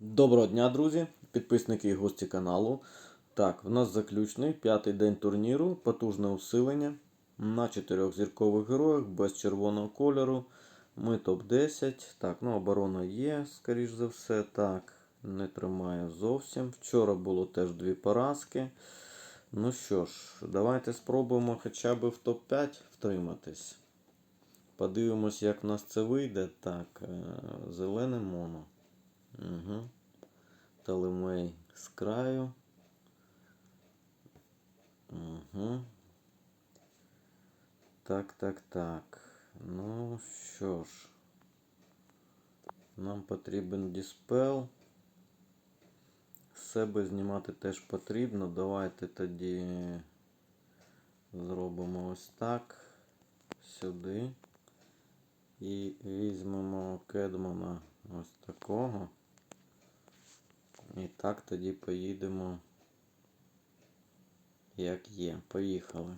Доброго дня, друзі, підписники і гості каналу. Так, в нас заключний п'ятий день турніру, потужне усилення на чотирьох зіркових героях без червоного кольору. Ми топ-10. Так, ну оборона є, скоріш за все. Так, не тримає зовсім. Вчора було теж дві поразки. Ну що ж, давайте спробуємо хоча б в топ-5 втриматись. Подивимось, як в нас це вийде. Так, е, зелене моно. Угу. Талемей з краю. Угу. Так, так, так. Ну що ж. Нам потрібен диспел. З себе знімати теж потрібно. Давайте тоді зробимо ось так. Сюди. І візьмемо кедмана ось такого. І так тоді поїдемо, як є. Поїхали.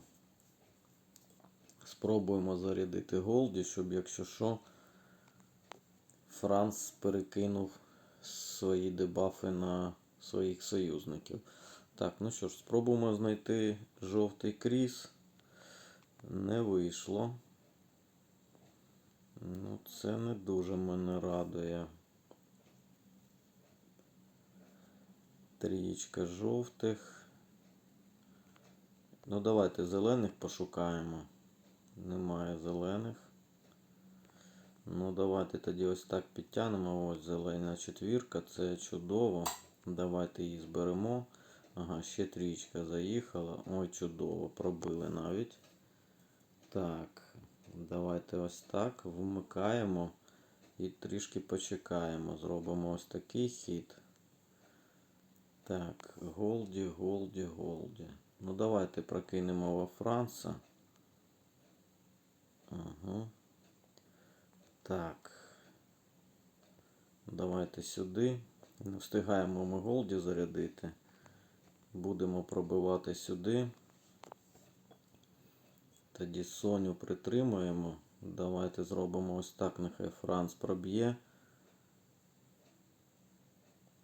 Спробуємо зарядити голді, щоб, якщо що, Франц перекинув свої дебафи на своїх союзників. Так, ну що ж, спробуємо знайти жовтий кріс. Не вийшло. Ну, це не дуже мене радує. Трієчка жовтих. Ну, давайте зелених пошукаємо. Немає зелених. Ну, давайте тоді ось так підтягнемо. Ось зелена четвірка. Це чудово. Давайте її зберемо. Ага, ще трієчка заїхала. Ой, чудово, пробили навіть. Так, давайте ось так. Вмикаємо і трішки почекаємо. Зробимо ось такий хід. Так, Голді, Голді, Голді. Ну, давайте прокинемо во Франца. Ага. Так. Давайте сюди. Не встигаємо ми Голді зарядити. Будемо пробивати сюди. Тоді Соню притримуємо. Давайте зробимо ось так, нехай Франц проб'є.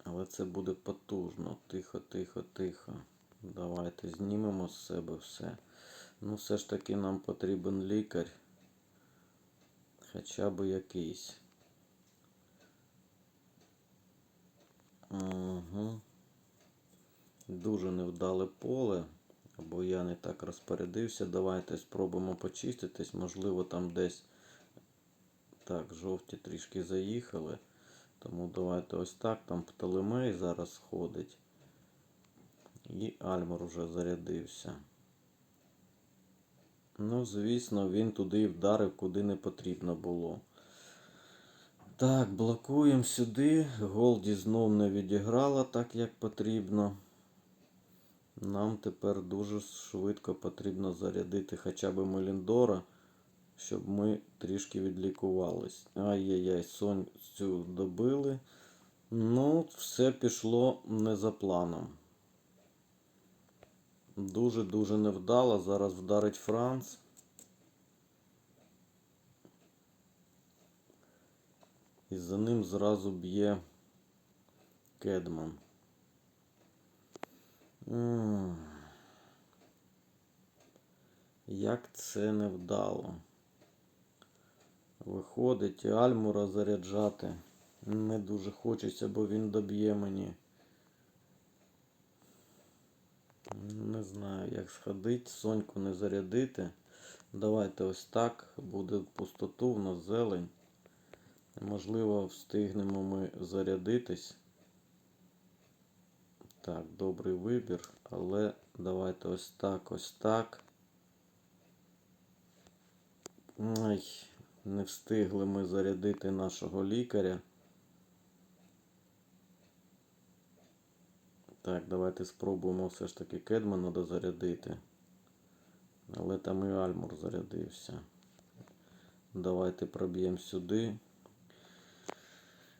Але це буде потужно. Тихо, тихо, тихо. Давайте знімемо з себе все. Ну, все ж таки нам потрібен лікар. Хоча б якийсь. Угу. Дуже невдале поле. Або я не так розпорядився. Давайте спробуємо почиститись. Можливо, там десь. Так, жовті трішки заїхали. Тому давайте ось так. Там Птолемей зараз ходить. І Альмор уже зарядився. Ну, звісно, він туди вдарив, куди не потрібно було. Так, блокуємо сюди. Голді знов не відіграла так, як потрібно. Нам тепер дуже швидко потрібно зарядити хоча б Меліндора, щоб ми трішки відлікувались. Ай-яй-яй, Сонь цю добили. Ну, все пішло не за планом. Дуже-дуже невдало. Зараз вдарить Франц. І за ним зразу б'є Кедман. Як це невдало. Виходить Альмура заряджати. Не дуже хочеться, бо він доб'є мені. Не знаю, як сходить, соньку не зарядити. Давайте ось так. Буде пустоту, в нас зелень. Можливо, встигнемо ми зарядитись. Так, добрий вибір, але давайте ось так, ось так. Ай, не встигли ми зарядити нашого лікаря. Так, давайте спробуємо все ж таки Кедмана дозарядити. Але там і Альмур зарядився. Давайте проб'ємо сюди.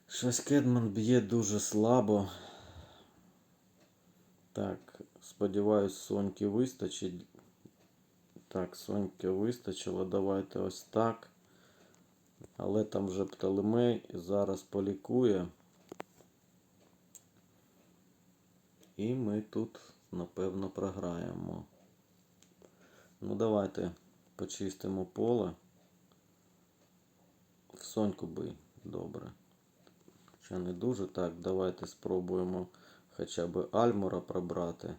Щось Кедман б'є дуже слабо. Так, сподіваюсь, Соньки вистачить. Так, Соньки вистачило. Давайте ось так. Але там вже Птолемей зараз полікує. І ми тут, напевно, програємо. Ну, давайте почистимо поле. В соньку бий, добре. Хоча не дуже. Так, давайте спробуємо хоча б Альмора пробрати.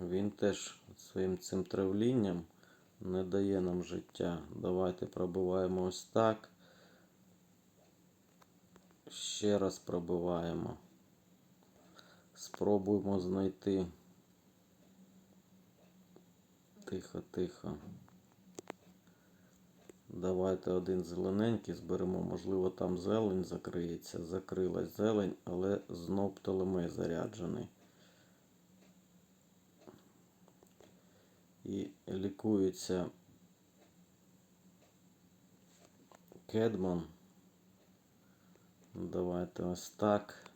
Він теж своїм цим травлінням не дає нам життя. Давайте пробиваємо ось так. Ще раз пробиваємо. Спробуємо знайти. Тихо, тихо. Давайте один зелененький зберемо. Можливо, там зелень закриється. Закрилась зелень, але знов Птолемей заряджений. І лікується Кедман. Давайте ось так.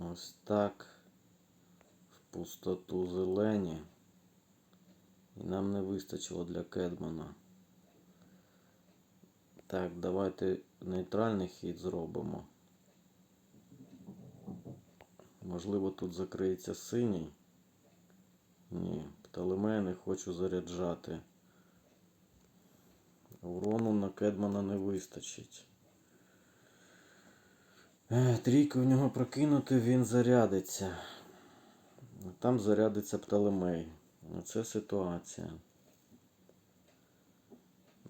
Ось так. В пустоту зелені. І нам не вистачило для Кедмана. Так, давайте нейтральний хід зробимо. Можливо, тут закриється синій. Ні, Птолемея не хочу заряджати. Урону на Кедмана не вистачить. Е, Трійку в нього прокинути, він зарядиться. Там зарядиться Птолемей. Оце ситуація.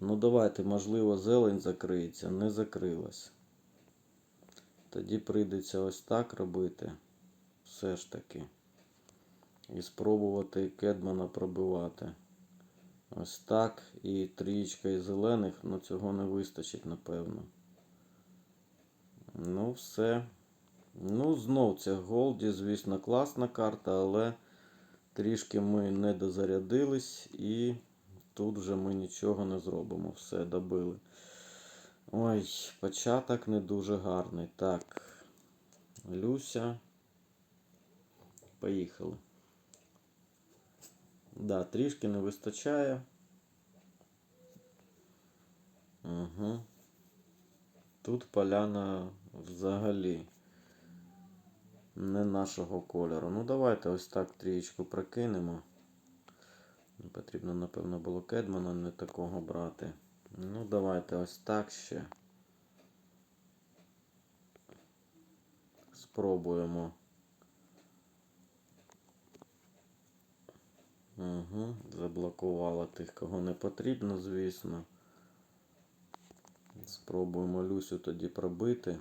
Ну давайте, можливо, зелень закриється, не закрилась. Тоді прийдеться ось так робити. Все ж таки. І спробувати Кедмана пробивати. Ось так. І трієчка із зелених, ну цього не вистачить, напевно. Ну, все. Ну, знов ця Голді, звісно, класна карта, але трішки ми не дозарядились і тут вже ми нічого не зробимо. Все, добили. Ой, початок не дуже гарний. Так. Люся. Поїхали. Да, трішки не вистачає. Угу. Тут поляна взагалі не нашого кольору. Ну, давайте ось так трієчку прокинемо. Потрібно, напевно, було Кедмана не такого брати. Ну, давайте ось так ще. Спробуємо. Угу, заблокувала тих, кого не потрібно, звісно. Спробуємо Люсю тоді пробити.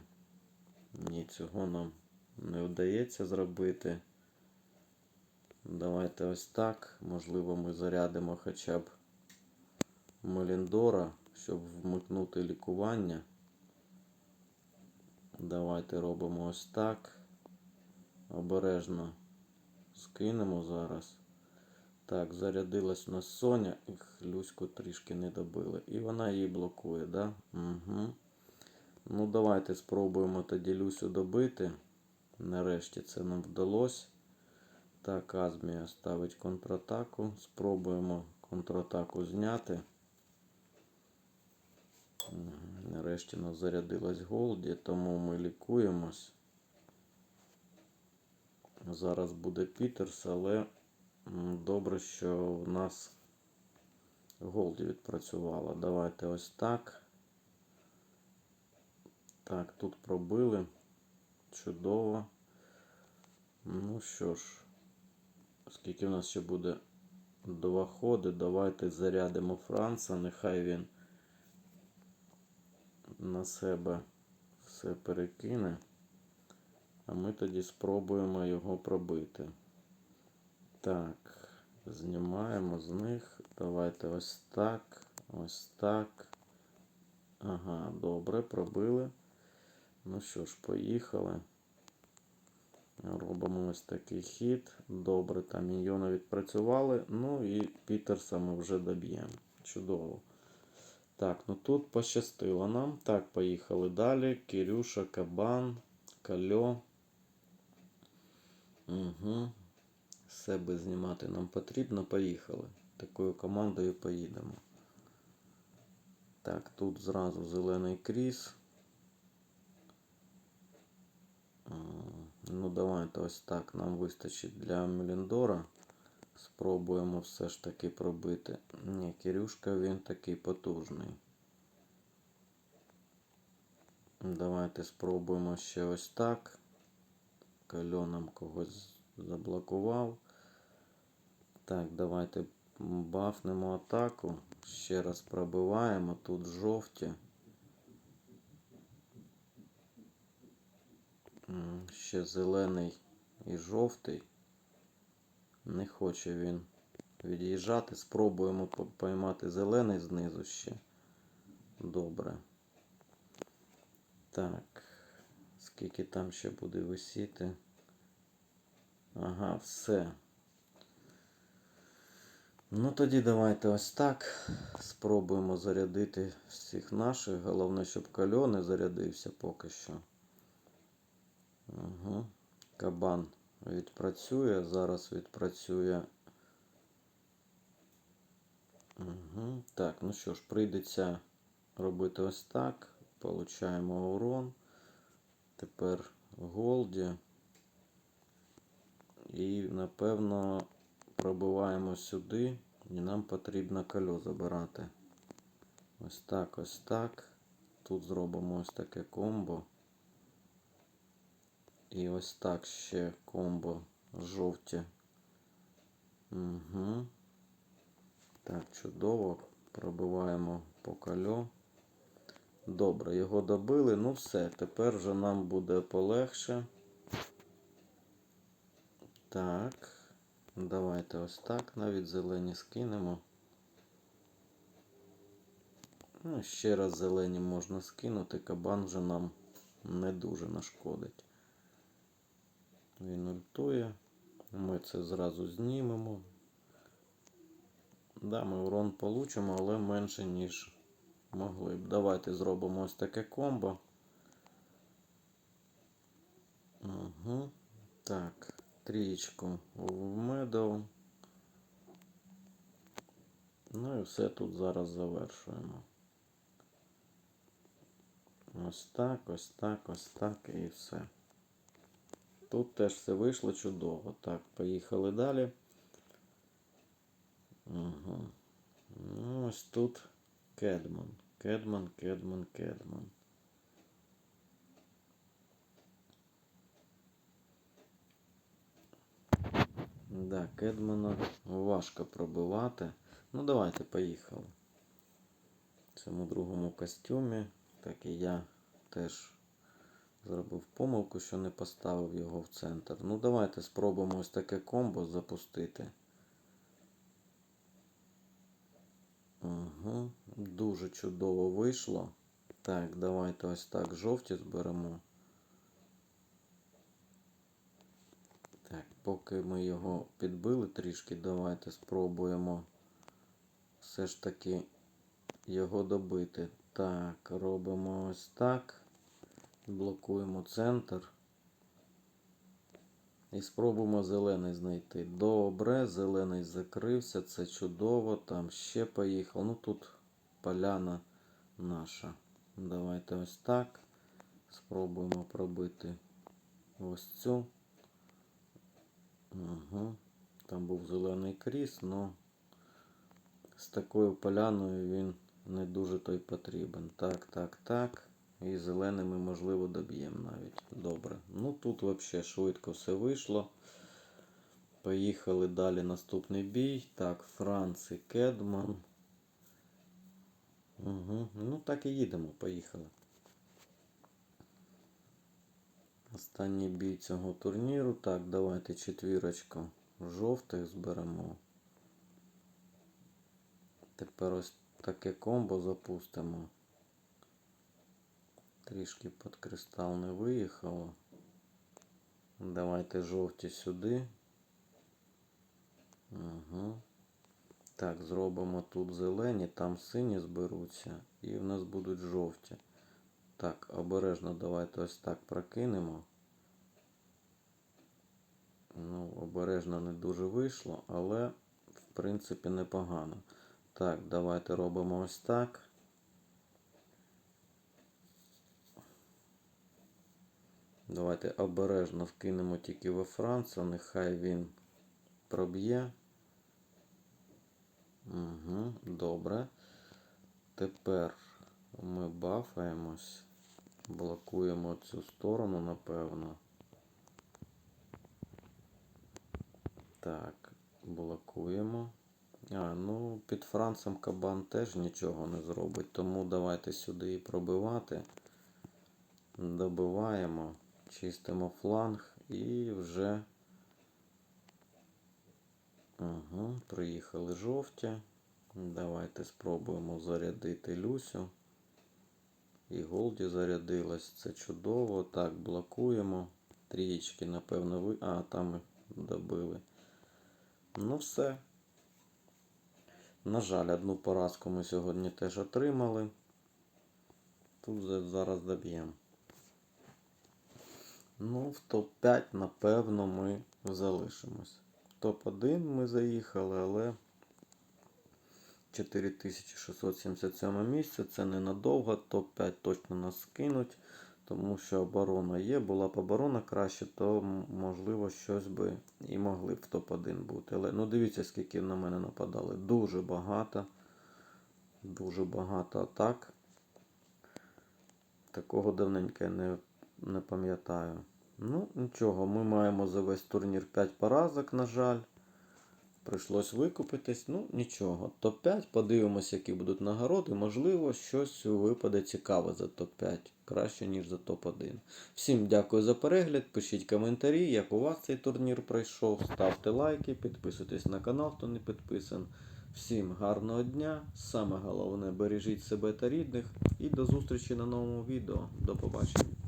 Ні, цього нам не вдається зробити. Давайте ось так. Можливо, ми зарядимо хоча б Меліндора, щоб вмикнути лікування. Давайте робимо ось так. Обережно скинемо зараз. Так, зарядилась у нас Соня, Люську трішки не добили. І вона її блокує, да? Угу. Ну, давайте спробуємо тоді Люсю добити. Нарешті це нам вдалося. Так, Азмія ставить контратаку. Спробуємо контратаку зняти. Нарешті нас зарядилась Голді, тому ми лікуємось. Зараз буде Пітерс, але добре, що в нас Голді відпрацювала. Давайте ось так. Так, тут пробили. Чудово. Ну що ж, скільки в нас ще буде два ходи, давайте зарядимо Франца, нехай він на себе все перекине. А ми тоді спробуємо його пробити. Так, знімаємо з них. Давайте ось так, ось так. Ага, добре, пробили. Ну що ж, поїхали. Робимо ось такий хід. Добре, там міньйони відпрацювали. Ну і Пітерса ми вже доб'ємо. Чудово. Так, ну тут пощастило нам. Так, поїхали далі. Кирюша, Кабан, Кальо. Угу. Себе знімати нам потрібно. Поїхали. Такою командою поїдемо. Так, тут зразу зелений кріс. Ну, давайте ось так нам вистачить для Меліндора. Спробуємо все ж таки пробити. Ні, Кирюшка він такий потужний. Давайте спробуємо ще ось так. Кальоном когось заблокував. Так, давайте бафнемо атаку. Ще раз пробиваємо. Тут жовті. Ще зелений і жовтий. Не хоче він від'їжджати. Спробуємо поймати зелений знизу ще. Добре. Так. Скільки там ще буде висіти? Ага, все. Ну тоді давайте ось так. Спробуємо зарядити всіх наших. Головне, щоб кальон не зарядився поки що. Угу. Кабан відпрацює. Зараз відпрацює. Угу. Так, ну що ж, прийдеться робити ось так. Получаємо урон. Тепер Голді. І напевно пробиваємо сюди. І нам потрібно кольо забирати. Ось так, ось так. Тут зробимо ось таке комбо. І ось так ще комбо жовті. Угу. Так, чудово. Пробиваємо по кольо. Добре, його добили. Ну все, тепер вже нам буде полегше. Так. Давайте ось так. Навіть зелені скинемо. Ну, ще раз зелені можна скинути. Кабан вже нам не дуже нашкодить. Він ультує. Ми це зразу знімемо. Да, ми урон получимо, але менше, ніж могли б. Давайте зробимо ось таке комбо. Угу. Так, трієчку в меду. Ну і все тут зараз завершуємо. Ось так, ось так, ось так і все. Тут теж все вийшло чудово. Так, поїхали далі. Угу. Ну, ось тут Кедман. Кедман, Кедман, Кедман. Да, Кедмана важко пробивати. Ну, давайте поїхали. В цьому другому костюмі, так і я теж зробив помилку, що не поставив його в центр. Ну, давайте спробуємо ось таке комбо запустити. Угу. Дуже чудово вийшло. Так, давайте ось так жовті зберемо. Так, поки ми його підбили трішки, давайте спробуємо все ж таки його добити. Так, робимо ось так. Блокуємо центр. І спробуємо зелений знайти. Добре, зелений закрився, це чудово. Там ще поїхав. Ну тут поляна наша. Давайте ось так. Спробуємо пробити ось цю. Угу. Там був зелений кріс, але з такою поляною він не дуже той потрібен. Так, так, так. І зеленими, можливо, доб'ємо навіть. Добре. Ну тут взагалі швидко все вийшло. Поїхали далі наступний бій. Так, Франц і Кедман. Угу. Ну так і їдемо, поїхали. Останній бій цього турніру. Так, давайте четвірочку жовтих зберемо. Тепер ось таке комбо запустимо. Трішки під кристал не виїхало. Давайте жовті сюди. Угу. Так, зробимо тут зелені, там сині зберуться і в нас будуть жовті. Так, обережно давайте ось так прокинемо. Ну, обережно не дуже вийшло, але, в принципі, непогано. Так, давайте робимо ось так. Давайте обережно вкинемо тільки во Франца, нехай він проб'є. Угу, Добре. Тепер ми бафаємось. Блокуємо цю сторону, напевно. Так, блокуємо. А, ну під Францем кабан теж нічого не зробить, тому давайте сюди і пробивати. Добиваємо, чистимо фланг і вже. Угу, приїхали жовті. Давайте спробуємо зарядити Люсю. І Голді зарядилась. Це чудово. Так, блокуємо. Трієчки, напевно, ви. А, там і добили. Ну все. На жаль, одну поразку ми сьогодні теж отримали. Тут зараз доб'ємо. Ну, в топ-5, напевно, ми залишимось. В топ-1 ми заїхали, але 4677 місце. Це ненадовго. Топ-5 точно нас скинуть. Тому що оборона є. Була б оборона краще, то можливо щось би і могли б в топ-1 бути. Але ну дивіться, скільки на мене нападали. Дуже багато. Дуже багато атак. Такого давненько я не, не пам'ятаю. Ну, нічого, ми маємо за весь турнір 5 поразок, на жаль. Прийшлось викупитись. Ну, нічого. Топ-5, подивимося, які будуть нагороди. Можливо, щось випаде цікаве за топ-5. Краще, ніж за топ-1. Всім дякую за перегляд. Пишіть коментарі, як у вас цей турнір пройшов. Ставте лайки, підписуйтесь на канал, хто не підписан. Всім гарного дня. Саме головне, бережіть себе та рідних. І до зустрічі на новому відео. До побачення.